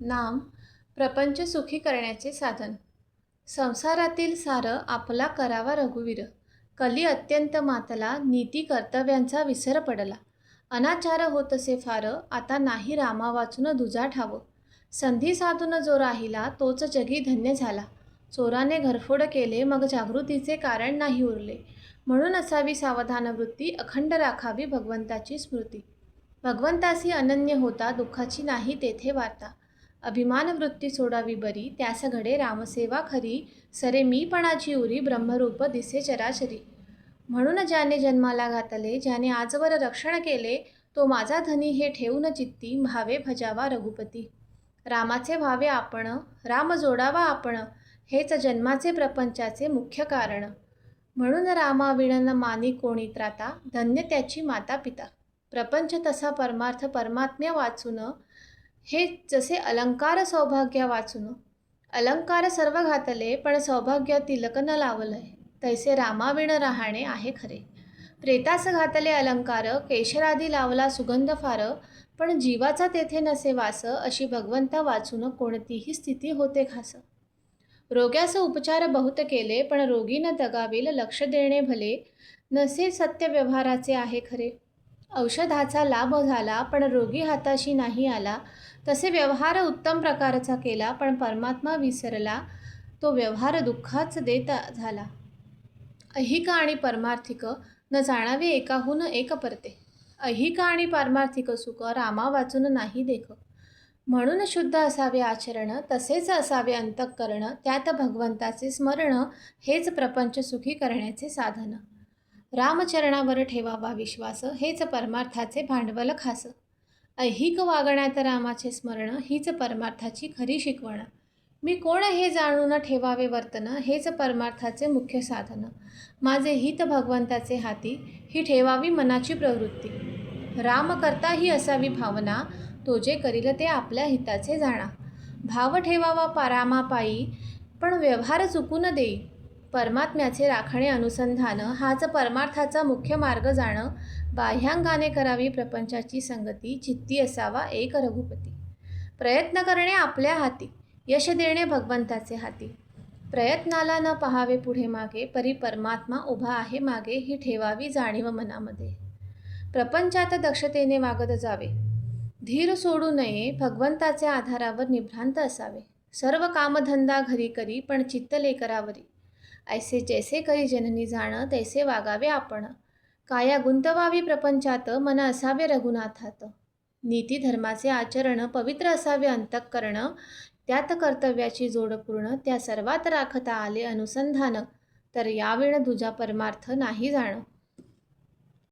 नाम प्रपंच सुखी करण्याचे साधन. संसारातील सारं आपला करावा रघुवीर. कली अत्यंत मातला नीती कर्तव्यांचा विसर पडला. अनाचार होत असे फार आता नाही रामा वाचून दुजा ठावं संधी साधून जो राहिला तोच जगी धन्य झाला. चोराने घरफोड केले मग जागृतीचे कारण नाही उरले. म्हणून असावी सावधान वृत्ती अखंड राखावी भगवंताची स्मृती. भगवंतासी अनन्य होता दुःखाची नाही तेथे वार्ता. अभिमान वृत्ती सोडावी बरी त्यास घडे रामसेवा खरी सरे मीपणाची उरी ब्रह्मरूप दिसे चराचरी. म्हणून ज्याने जन्माला घातले ज्याने आजवर रक्षण केले तो माझा धनी हे ठेवून चित्ती भावे भजावा रघुपती. रामाचे व्हावे आपण राम जोडावा आपण हेच जन्माचे प्रपंचाचे मुख्य कारण. म्हणून रामा विणन मानी कोणी त्राता धन्य त्याची माता पिता. प्रपंच तसा परमार्थ परमात्म्या वाचून हे जसे अलंकार सौभाग्य वाचून अलंकार सर्व घातले पण सौभाग्य तिलक न लावलंय. तैसे रामाविण राहणे आहे खरे. प्रेतास घातले अलंकार केशरादी लावला सुगंध फार पण जीवाचा तेथे नसे वास अशी भगवंता वाचून कोणतीही स्थिती होते खास. रोग्यास उपचार बहुत केले पण रोगीनं दगावेल लक्ष देणे भले नसे सत्य व्यवहाराचे आहे खरे. औषधाचा लाभ झाला पण रोगी हाताशी नाही आला. तसे व्यवहार उत्तम प्रकारचा केला पण परमात्मा विसरला. तो व्यवहार दुःखाच देत झाला. ऐहिक आणि परमार्थिक न जाणावे एकाहून एक परते. ऐहिक आणि पारमार्थिक सुख रामा वाचून नाही देख. म्हणून शुद्ध असावे आचरण तसेच असावे अंतःकरण त्यात भगवंताचे स्मरण हेच प्रपंच सुखी करण्याचे साधन. रामचरणावर ठेवावा विश्वास हेच परमार्थाचे भांडवल खास. ऐहिक वागण्यात रामाचे स्मरण हीच परमार्थाची खरी शिकवण. मी कोण हे जाणून ठेवावे वर्तन हेच परमार्थाचे मुख्य साधन. माझे हित भगवंताचे हाती ही ठेवावी मनाची प्रवृत्ती. राम करता ही असावी भावना तो जे करील ते आपल्या हिताचे जाणा. भाव ठेवावा पारामापायी पण व्यवहार चुकून देई. परमात्म्याचे राखणे अनुसंधान हाच परमार्थाचा मुख्य मार्ग जाणं बाह्यांगाने करावी प्रपंचाची संगती चित्ती असावा एक रघुपती. प्रयत्न करणे आपल्या हाती यश देणे भगवंताचे हाती. प्रयत्नाला न पहावे पुढे मागे परी परमात्मा उभा आहे मागे ही ठेवावी जाणीव मनामध्ये. प्रपंचात दक्षतेने वागत जावे. धीर सोडू नये भगवंताच्या आधारावर निभ्रांत असावे. सर्व कामधंदा घरी करी पण चित्तले करावरी. ऐसे जैसे करी जननी जाणं तैसे वागावे आपण. काया गुंतवावी प्रपंचात मन असावे रघुनाथात. नीती धर्माचे आचरण पवित्र असावे अंतःकरण. त्यात कर्तव्याची जोड पूर्ण त्या सर्वात राखता आले अनुसंधान. तर यावेळ दुजा परमार्थ नाही जाणं.